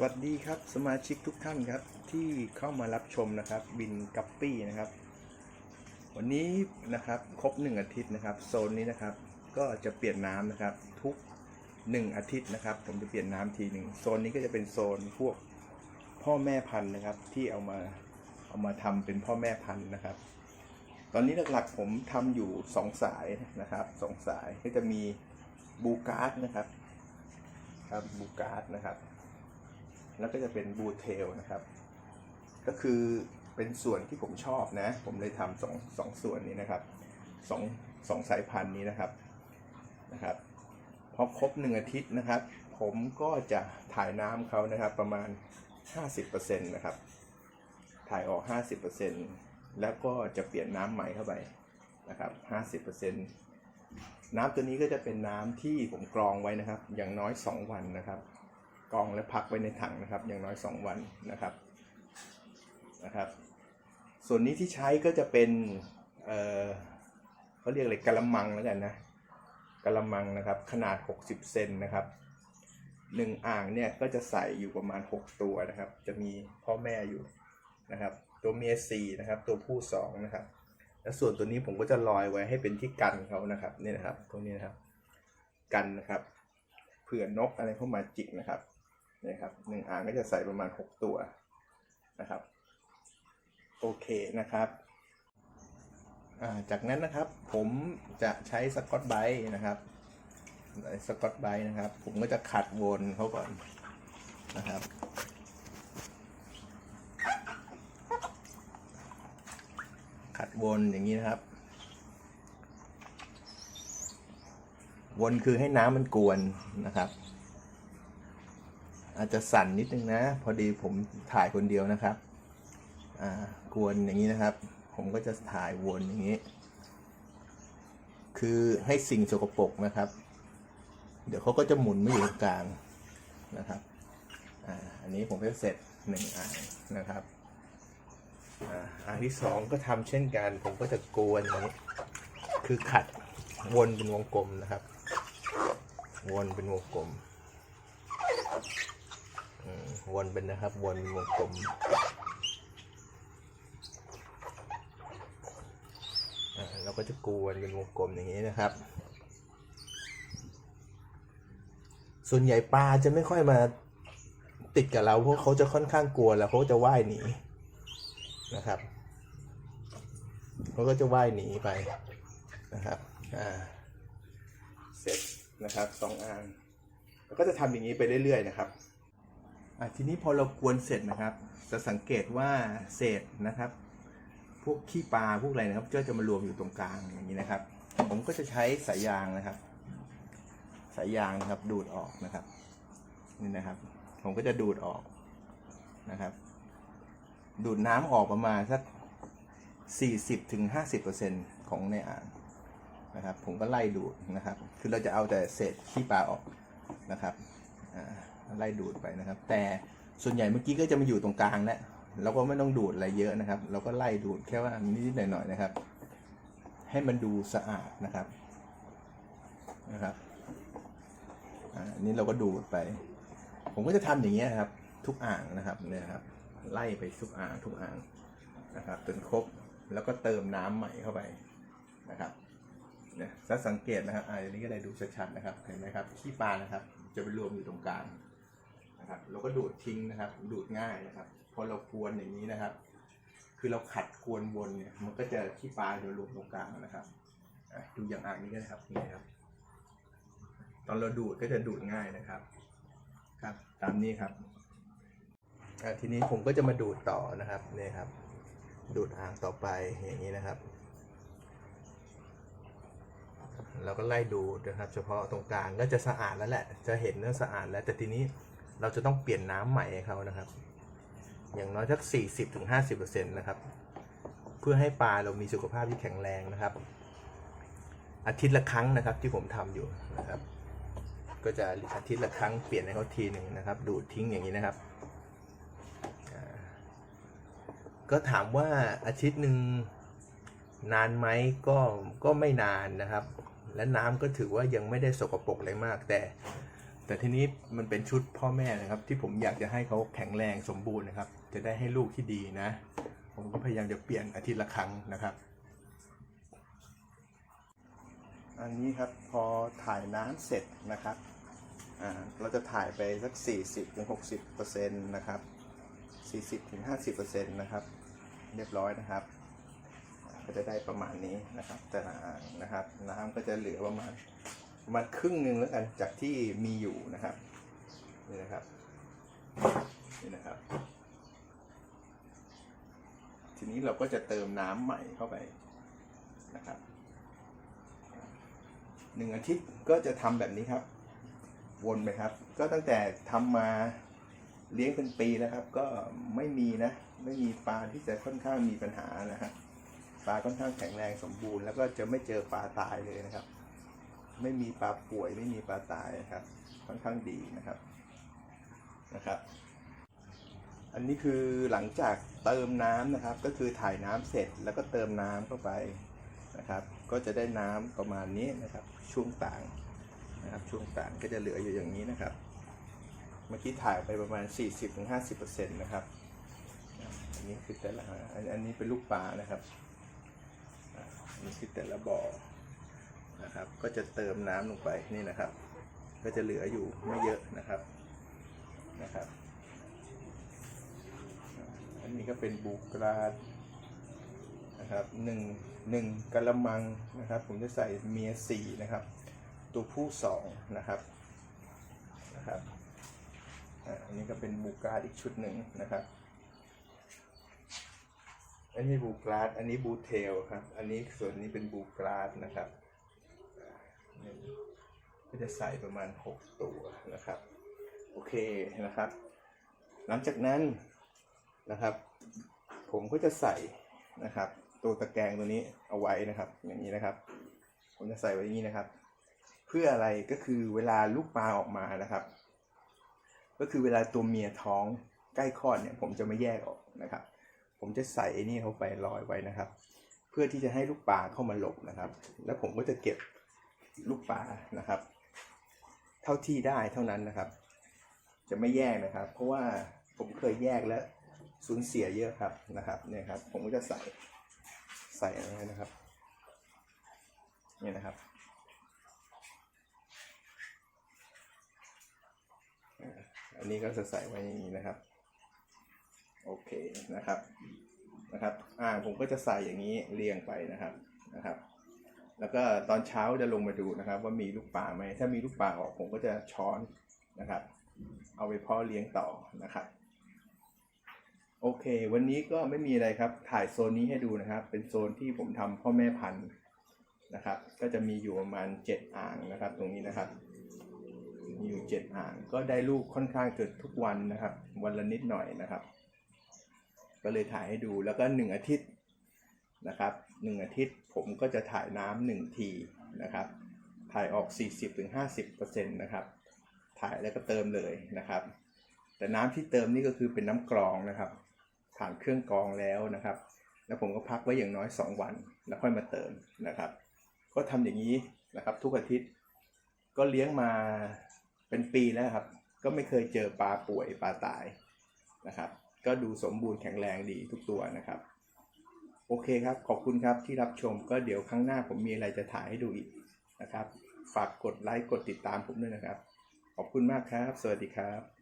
สวัสดีครับสมาชิกทุกท่านครับที่เข้ามารับชมนะครับบินกัปปี้นะครับ วันนี้นะครับครบหนึ่งอาทิตย์นะครับโซนนี้นะครับก็จะเปลี่ยนน้ำนะครับทุกหนึ่งอาทิตย์นะครับ ผมจะเปลี่ยนน้ำทีหนึ่งโซนนี้ก็จะเป็นโซนพวกพ่อแม่พันธุ์นะครับ ที่เอามาเอามาทำเป็นพ่อแม่พันธุ์นะครับ ตอนนี้หลักๆผมทำอยู่สองสายนะครับสองสายก็จะมีบูการ์ดนะครับครับบูการ์ดนะครับ แล้วก็จะเป็นบูเทลนะครับ ก็คือเป็นส่วนที่ผมชอบนะ ผมเลยทำสองสองส่วนนี้นะครับสองสองสายพันธุ์นี้นะครับนะครับพอครบหนึ่งอาทิตย์นะครับ ผมก็จะถ่ายน้ำเขานะครับ ประมาณ 50%นะครับ ถ่ายออก 50%แล้วก็จะเปลี่ยนน้ำใหม่เข้าไปนะครับ 50%น้ำตัวนี้ก็จะเป็นน้ำที่ผมกรองไว้นะครับ อย่างน้อย 2 วันนะครับ กองและพักไว้ในถังนะครับ อย่างน้อย 2 วันนะครับนะครับ ส่วนนี้ที่ใช้ก็จะเป็นเอ่อเขาเรียกอะไรกะละมังแล้วกันนะกะละมังนะครับขนาด 60 เซนนะครับหนึ่งอ่างเนี่ยก็จะใส่อยู่ประมาณ 6 ตัวนะครับ จะมีพ่อแม่อยู่นะครับ ตัวเมียสี่นะครับ ตัวผู้สองนะครับ แล้วส่วนตัวนี้ผมก็จะลอยไว้ให้เป็นที่กันเขานะครับนี่นะครับ ตรงนี้นะครับ กันนะครับ เผื่อนกอะไรเข้ามาจิกนะครับ นี่ครับหนึ่งอ่างก็จะใส่ประมาณ 6 ตัวนะครับ โอเคนะครับจากนั้นนะครับผมจะใช้สกอตไบรท์นะครับสกอตไบรท์นะครับ ผมก็จะขัดวนเขาก่อนนะครับขัดวนอย่างนี้นะครับ วนคือให้น้ำมันกวนนะครับ อาจจะสั่นนิดนึงนะ พอดีผมถ่ายคนเดียวนะครับ อ่ากวนอย่างนี้นะครับ ผมก็จะถ่ายวนอย่างนี้ คือให้สิ่งสกปรกนะครับ เดี๋ยวเขาก็จะหมุนมาอยู่ตรงกลางนะครับอ่าอันนี้ผมก็เสร็จหนึ่งอ่างนะครับอ่าอันที่สองก็ทำเช่นกัน ผมก็จะกวนอย่างนี้ คือขัดวนเป็นวงกลมนะครับ วนเป็นวงกลม วนเป็นนะครับวนเป็นวงกลมเราก็จะกวนเป็นวงกลมอย่างนี้นะครับ ส่วนใหญ่ปลาจะไม่ค่อยมาติดกับเราเพราะเขาจะค่อนข้างกลัวแล้วเขาจะว่ายหนีนะครับเขาก็จะว่ายหนีไปนะครับอ่าเสร็จนะครับสองอันแล้วก็จะทำอย่างนี้ไปเรื่อยๆนะครับ ทีนี้พอเรากวนเสร็จนะครับ จะสังเกตว่าเศษนะครับ พวกขี้ปลาพวกอะไรนะครับก็จะมารวมอยู่ตรงกลางอย่างนี้นะครับ ผมก็จะใช้สายยางนะครับ สายยางนะครับดูดออกนะครับนี่นะครับ ผมก็จะดูดออกนะครับ ดูดน้ำออกประมาณสัก40ถึง50%ของในอ่างนะครับ ผมก็ไล่ดูดนะครับ คือเราจะเอาแต่เศษขี้ปลาออกนะครับอ่า ไล่ดูดไปนะครับ แต่ส่วนใหญ่เมื่อกี้ก็จะมาอยู่ตรงกลางแล้วเราก็ไม่ต้องดูดอะไรเยอะนะครับ เราก็ไล่ดูดแค่ว่านิดๆหน่อยๆนะครับ ให้มันดูสะอาดนะครับนะครับอันนี้เราก็ดูดไป ผมก็จะทำอย่างเงี้ยครับ ทุกอ่างนะครับเนี่ยครับ ไล่ไปทุกอ่างทุกอ่างนะครับจนครบแล้วก็เติมน้ำใหม่เข้าไปนะครับเนี่ยถ้าสังเกตนะครับอันนี้ก็ได้ดูชัดๆนะครับเห็นไหมครับขี้ปลานะครับ จะไปรวมอยู่ตรงกลาง นะครับเราก็ดูดทิ้งนะครับ ดูดง่ายนะครับพอเรากวนอย่างนี้นะครับ คือเราขัดกวนวนเนี่ยมันก็จะขี้ปลาจะรวมตรงกลางนะครับดูอย่างอ่างนี้ก็ได้ครับนี่ครับ ตอนเราดูดก็จะดูดง่ายนะครับ ครับ ตามนี้ครับทีนี้ผมก็จะมาดูดต่อนะครับนี่ครับ ดูดอ่างต่อไปอย่างนี้นะครับเราก็ไล่ดูดนะครับ เฉพาะตรงกลางก็จะสะอาดแล้วแหละ จะเห็นว่าสะอาดแล้วแต่ทีนี้ เราจะต้องเปลี่ยนน้ำใหม่ให้เขานะครับ อย่างน้อยสัก 40-50%ถึง50%นะครับ เพื่อให้ปลาเรามีสุขภาพที่แข็งแรงนะครับ อาทิตย์ละครั้งนะครับที่ผมทำอยู่นะครับ ก็จะอาทิตย์ละครั้งเปลี่ยนให้เขาทีหนึ่งนะครับ ดูดทิ้งอย่างนี้นะครับก็ถามว่าอาทิตย์หนึ่งนานไหมก็ก็ไม่นานนะครับ และน้ำก็ถือว่ายังไม่ได้สกปรกอะไรมาก แต่ แต่ทีนี้มันเป็นชุดพ่อแม่นะครับ ที่ผมอยากจะให้เขาแข็งแรงสมบูรณ์นะครับ จะได้ให้ลูกที่ดีนะ ผมก็พยายามจะเปลี่ยนอาทิตย์ละครั้งนะครับ อันนี้ครับพอถ่ายน้ำเสร็จนะครับอ่าเราจะถ่ายไปสัก 40ถึง60เปอร์เซ็นต์นะครับ 40ถึง50เปอร์เซ็นต์นะครับ เรียบร้อยนะครับ ก็จะได้ประมาณนี้นะครับแต่ละนะครับ น้ำก็จะเหลือประมาณ ประมาณครึ่งหนึ่งแล้วกันจากที่มีอยู่นะครับนี่นะครับนี่นะครับ ทีนี้เราก็จะเติมน้ำใหม่เข้าไปนะครับหนึ่งอาทิตย์ก็จะทำแบบนี้ครับ วนไปครับ ก็ตั้งแต่ทำมาเลี้ยงเป็นปีแล้วครับ ก็ไม่มีนะ ไม่มีปลาที่จะค่อนข้างมีปัญหานะฮะปลาค่อนข้างแข็งแรงสมบูรณ์ แล้วก็จะไม่เจอปลาตายเลยนะครับ ไม่มีปลาป่วย ไม่มีปลาตายนะครับ ค่อนข้างดีนะครับนะครับ อันนี้คือหลังจากเติมน้ำนะครับ ก็คือถ่ายน้ำเสร็จแล้วก็เติมน้ำเข้าไปนะครับ ก็จะได้น้ำประมาณนี้นะครับ ช่วงต่างนะครับ ช่วงต่างก็จะเหลืออยู่อย่างนี้นะครับ เมื่อกี้ถ่ายไปประมาณ 40-50%นะครับอันนี้คือแต่ละอันนี้เป็นลูกปลานะครับอันนี้คือแต่ละบ่อ นะครับ ก็จะเติมน้ำลงไปนี่นะครับ ก็จะเหลืออยู่ไม่เยอะนะครับนะครับ อันนี้ก็เป็นบูกราดนะครับหนึ่งหนึ่งกะละมังนะครับ ผมจะใส่เมียสี่นะครับ ตัวผู้สองนะครับนะครับอันนี้ก็เป็นบูการ์ดอีกชุดหนึ่งนะครับอันนี้บูกราดอันนี้บูเทลครับ อันนี้ส่วนนี้เป็นบูกราดนะครับ ก็จะใส่ประมาณ 6 ตัวนะครับ โอเคนะครับ หลังจากนั้นนะครับ ผมก็จะใส่นะครับ ตัวตะแกรงตัวนี้เอาไว้นะครับ อย่างนี้นะครับ ผมจะใส่ไว้อย่างนี้นะครับ เพื่ออะไรก็คือเวลาลูกปลาออกมานะครับ ก็คือเวลาตัวเมียท้องใกล้คลอดเนี่ย ผมจะไม่แยกออกนะครับ ผมจะใส่ไอ้นี่เข้าไปลอยไว้นะครับ เพื่อที่จะให้ลูกปลาเข้ามาหลบนะครับ แล้วผมก็จะเก็บ ลูกปลานะครับ เท่าที่ได้เท่านั้นนะครับ จะไม่แยกนะครับ เพราะว่าผมเคยแยกแล้วสูญเสียเยอะครับนะครับเนี่ยครับ ผมก็จะใส่ใส่อะไรนะครับเนี่ยนะครับอันนี้ก็จะใส่ไว้อย่างนี้นะครับ โอเคนะครับนะครับ อ่าผมก็จะใส่อย่างนี้เรียงไปนะครับนะครับ แล้วก็ตอนเช้าจะลงมาดูนะครับ ว่ามีลูกปลาไหมถ้ามีลูกปลาออกผมก็จะช้อนนะครับ เอาไปพาะเลี้ยงต่อนะครับ โอเค วันนี้ก็ไม่มีอะไรครับ ถ่ายโซนนี้ให้ดูนะครับ เป็นโซนที่ผมทำพ่อแม่พันธุ์นะครับ ก็จะมีอยู่ประมาณเจ็ดอ่างนะครับ ตรงนี้นะครับมีอยู่เจ็ดอ่างก็ได้ลูกค่อนข้างเกิดทุกวันนะครับ วันละนิดหน่อยนะครับ ก็เลยถ่ายให้ดูแล้วก็หนึ่งอาทิตย์ นะครับหนึ่งอาทิตย์ผมก็จะถ่ายน้ำหนึ่งทีนะครับ ถ่ายออก 40-50%นะครับ ถ่ายแล้วก็เติมเลยนะครับ แต่น้ำที่เติมนี่ก็คือเป็นน้ำกรองนะครับ ผ่านเครื่องกรองแล้วนะครับ แล้วผมก็พักไว้อย่างน้อย 2 วัน แล้วค่อยมาเติมนะครับ ก็ทำอย่างนี้นะครับทุกอาทิตย์ก็เลี้ยงมาเป็นปีแล้วครับ ก็ไม่เคยเจอปลาป่วยปลาตายนะครับ ก็ดูสมบูรณ์แข็งแรงดีทุกตัวนะครับ โอเคครับ ขอบคุณครับที่รับชมก็เดี๋ยวครั้งหน้าผมมีอะไรจะถ่ายให้ดูอีกนะครับ ฝากกดไลค์กดติดตามผมด้วยนะครับ ขอบคุณมากครับ สวัสดีครับ